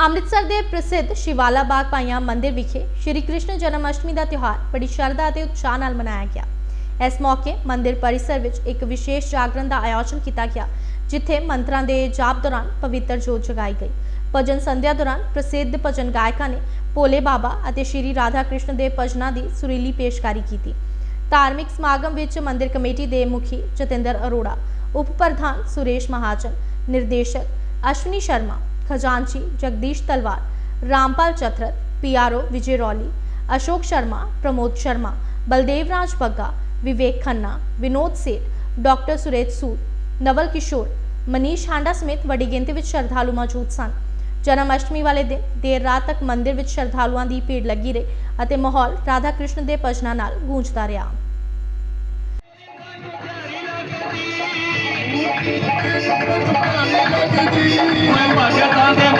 ਅੰਮ੍ਰਿਤਸਰ ਦੇ ਪ੍ਰਸਿੱਧ ਸ਼ਿਵਾਲਾ ਬਾਗ ਪਾਈਆਂ ਮੰਦਿਰ ਵਿਖੇ ਸ਼੍ਰੀ ਕ੍ਰਿਸ਼ਨ ਜਨਮ ਅਸ਼ਟਮੀ ਦਾ ਤਿਉਹਾਰ ਬੜੀ ਸ਼ਰਧਾ ਅਤੇ ਉਤਸ਼ਾਹ ਨਾਲ ਮਨਾਇਆ ਗਿਆ। ਇਸ ਮੌਕੇ ਮੰਦਿਰ ਪਰਿਸਰ ਵਿੱਚ ਇੱਕ ਵਿਸ਼ੇਸ਼ ਜਾਗਰਣ ਦਾ ਆਯੋਜਨ ਕੀਤਾ ਗਿਆ, ਜਿੱਥੇ ਮੰਤਰਾਂ ਦੇ ਜਾਪ ਦੌਰਾਨ ਪਵਿੱਤਰ ਜੋਤ ਜਗਾਈ ਗਈ। ਭਜਨ ਸੰਧਿਆ ਦੌਰਾਨ ਪ੍ਰਸਿੱਧ ਭਜਨ ਗਾਇਕਾਂ ਨੇ ਭੋਲੇ ਬਾਬਾ ਅਤੇ ਸ਼੍ਰੀ ਰਾਧਾ ਕ੍ਰਿਸ਼ਨ ਦੇ ਭਜਨਾਂ ਦੀ ਸੁਰੀਲੀ ਪੇਸ਼ਕਾਰੀ ਕੀਤੀ। ਧਾਰਮਿਕ ਸਮਾਗਮ ਵਿੱਚ ਮੰਦਿਰ ਕਮੇਟੀ ਦੇ ਮੁਖੀ ਜਤਿੰਦਰ ਅਰੋੜਾ, ਉਪ ਪ੍ਰਧਾਨ ਸੁਰੇਸ਼ ਮਹਾਜਨ, ਨਿਰਦੇਸ਼ਕ ਅਸ਼ਵਨੀ ਸ਼ਰਮਾ ਖਜ਼ਾਨਚੀ ਜਗਦੀਸ਼ ਤਲਵਾਰ ਰਾਮਪਾਲ ਚਤਰਤ ਪੀਆਰਓ ਵਿਜੇ ਰੌਲੀ ਅਸ਼ੋਕ ਸ਼ਰਮਾ ਪ੍ਰਮੋਦ ਸ਼ਰਮਾ ਬਲਦੇਵ ਰਾਜ ਬੱਗਾ ਵਿਵੇਕ ਖੰਨਾ ਵਿਨੋਦ ਸੇਠ ਡਾਕਟਰ ਸੁਰੇਸ਼ ਸੂਦ ਨਵਲ ਕਿਸ਼ੋਰ ਮਨੀਸ਼ ਹਾਂਡਾ ਸਮੇਤ ਵੱਡੀ ਗਿਣਤੀ ਵਿੱਚ ਸ਼ਰਧਾਲੂ ਮੌਜੂਦ ਸਨ ਜਨਮ ਅਸ਼ਟਮੀ ਵਾਲੇ ਦਿਨ ਦੇਰ ਰਾਤ ਤੱਕ ਮੰਦਿਰ ਵਿੱਚ ਸ਼ਰਧਾਲੂਆਂ ਦੀ ਭੀੜ ਲੱਗੀ ਰਹੀ ਅਤੇ ਮਾਹੌਲ ਰਾਧਾ ਕ੍ਰਿਸ਼ਨ ਦੇ ਭਜਨਾਂ ਨਾਲ ਗੂੰਜਦਾ ਰਿਹਾ ਮੈਂ ਭਗਤਾਂ ਦੇ